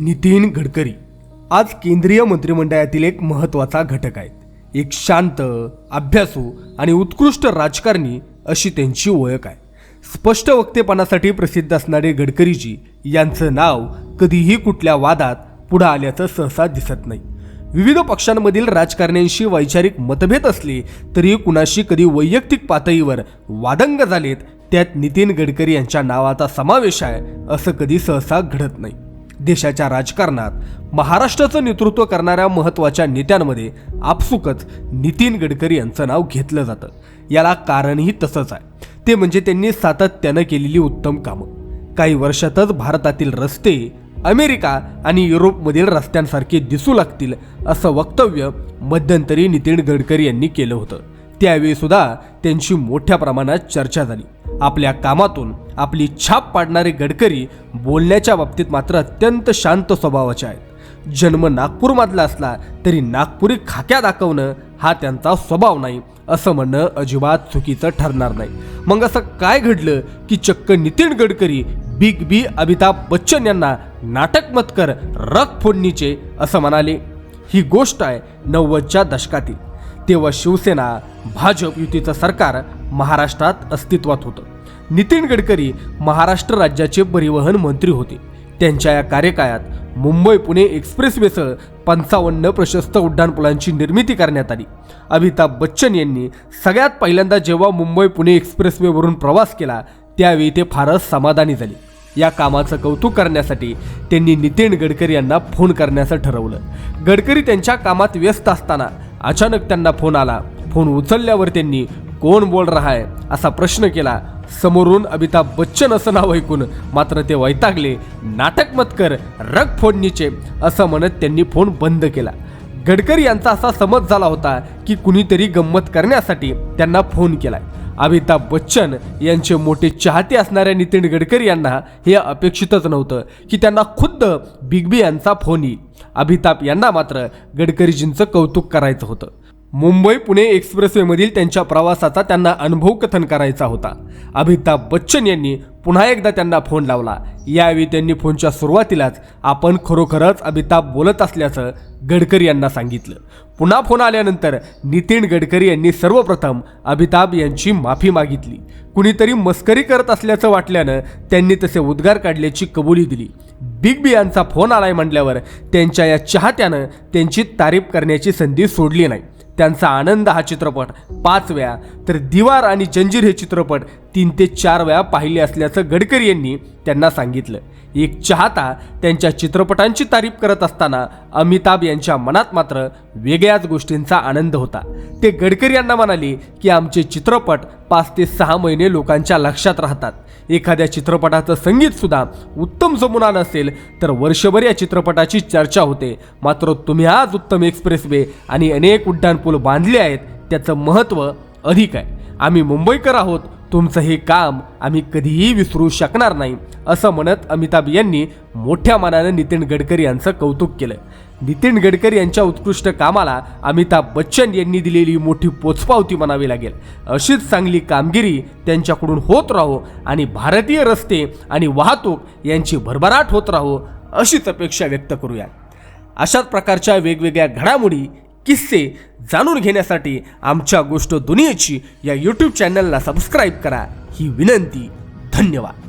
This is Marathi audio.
नितीन गडकरी. आज केंद्रीय मंत्रिमंडळातील एक महत्त्वाचा घटक आहेत एक शांत अभ्यासू आणि उत्कृष्ट राजकारणी अशी त्यांची ओळख आहे. स्पष्ट वक्तेपणासाठी प्रसिद्ध असणारे गडकरीजी यांचं नाव कधीही कुठल्या वादात पुढं आल्याचं सहसा दिसत नाही. विविध पक्षांमधील राजकारण्यांशी वैचारिक मतभेद असले तरी कुणाशी कधी वैयक्तिक पातळीवर वादंग झालेत त्यात नितीन गडकरी यांच्या नावाचा समावेश आहे असं कधी सहसा घडत नाही. देशाच्या राजकारणात महाराष्ट्राचं नेतृत्व करणाऱ्या महत्त्वाच्या नेत्यांमध्ये आपसुकच नितीन गडकरी यांचं नाव घेतलं जातं. याला कारणही तसंच आहे. ते म्हणजे त्यांनी सातत्यानं केलेली उत्तम कामं. काही वर्षातच भारतातील रस्ते अमेरिका आणि युरोपमधील रस्त्यांसारखे दिसू लागतील असं वक्तव्य मध्यंतरी नितीन गडकरी यांनी केलं होतं. त्यावेळीसुद्धा त्यांची मोठ्या प्रमाणात चर्चा झाली. आपल्या कामातून आपली छाप पाडणारे गडकरी बोलण्याच्या बाबतीत मात्र अत्यंत शांत स्वभावाचे आहेत. जन्म नागपूरमधला असला तरी नागपुरी खाक्या दाखवणं हा त्यांचा स्वभाव नाही असं म्हणणं अजिबात चुकीचं ठरणार नाही. मग असं काय घडलं की चक्क नितीन गडकरी बिग बी अमिताभ बच्चन यांना नाटक मतकर रग फोडणीचे असं म्हणाले. ही गोष्ट आहे नव्वदच्या दशकातील. तेव्हा शिवसेना भाजप युतीचं सरकार महाराष्ट्रात अस्तित्वात होतं. नितीन गडकरी महाराष्ट्र राज्याचे परिवहन मंत्री होते. त्यांच्या या कार्यकाळात मुंबई पुणे एक्सप्रेसवेसह पंचावन्न प्रशस्त उड्डाणपुलांची निर्मिती करण्यात आली. अमिताभ बच्चन यांनी सगळ्यात पहिल्यांदा जेव्हा मुंबई पुणे एक्सप्रेसवेवरून प्रवास केला त्यावेळी ते फारच समाधानी झाले. या कामाचं कौतुक करण्यासाठी त्यांनी नितीन गडकरी यांना फोन करण्याचं ठरवलं. गडकरी त्यांच्या कामात व्यस्त असताना अचानक त्यांना फोन आला. फोन उचलल्यावर त्यांनी कोण बोल रहा है असा प्रश्न केला. समोरून अमिताभ बच्चन असं नाव ऐकून मात्र ते वैतागले. नाटक मत कर रग फोडणीचे असं म्हणत त्यांनी फोन बंद केला. गडकरी यांचा असा समज झाला होता की कुणीतरी गंमत करण्यासाठी त्यांना फोन केलाय. अमिताभ बच्चन यांचे मोठे चाहते असणाऱ्या नितीन गडकरी यांना हे अपेक्षितच नव्हतं की त्यांना खुद्द बिग बी यांचा फोन येईल. अमिताभ यांना मात्र गडकरीजींचं कौतुक करायचं होतं. मुंबई पुणे एक्सप्रेसवेमधील त्यांच्या प्रवासाचा त्यांना अनुभव कथन करायचा होता. अमिताभ बच्चन यांनी पुन्हा एकदा त्यांना फोन लावला. यावेळी त्यांनी फोनच्या सुरुवातीलाच आपण खरोखरच अमिताभ बोलत असल्याचं गडकरी यांना सांगितलं. पुन्हा फोन आल्यानंतर नितीन गडकरी यांनी सर्वप्रथम अमिताभ यांची माफी मागितली. कुणीतरी मस्करी करत असल्याचं वाटल्यानं त्यांनी तसे उद्गार काढल्याची कबुली दिली. बिग बी यांचा फोन आलाय म्हटल्यावर त्यांच्या या चाहत्यानं त्यांची तारीफ करण्याची संधी सोडली नाही. त्यांचा आनंद हा चित्रपट. पाच वेळा तर दिवार आणि जंजीर हे चित्रपट. तीन ते चार वेळा पाहिले असल्याचं गडकरी यांनी त्यांना सांगितलं. एक चाहता त्यांच्या चित्रपटांची तारीफ करत असताना अमिताभ यांच्या मनात मात्र वेगळ्याच गोष्टींचा आनंद होता. ते गडकरी यांना म्हणाले की आमचे चित्रपट पाच ते सहा महिने लोकांच्या लक्षात राहतात. एखाद्या चित्रपटाचं संगीतसुद्धा उत्तम जमुना नसेल तर वर्षभर या चित्रपटाची चर्चा होते. मात्र तुम्ही आज उत्तम एक्सप्रेसवे आणि अनेक उड्डाणपूल बांधले आहेत त्याचं महत्त्व अधिक आहे. आम्ही मुंबईकर आहोत तुमचं हे काम आम्ही कधीही विसरू शकणार नाही असं म्हणत अमिताभ यांनी मोठ्या मनानं नितीन गडकरी यांचं कौतुक केलं. नितीन गडकरी यांच्या उत्कृष्ट कामाला अमिताभ बच्चन यांनी दिलेली मोठी पोचपावती म्हणावी लागेल. अशीच चांगली कामगिरी त्यांच्याकडून होत राहो आणि भारतीय रस्ते आणि वाहतूक यांची भरभराट होत राहो अशीच अपेक्षा व्यक्त करूया. अशाच प्रकारच्या वेगवेगळ्या घडामोडी किस्से जाणून घेण्यासाठी आमच्या गोष्ट दुनियेची या यूट्यूब चॅनलला सबस्क्राईब करा. ही विनंती. धन्यवाद.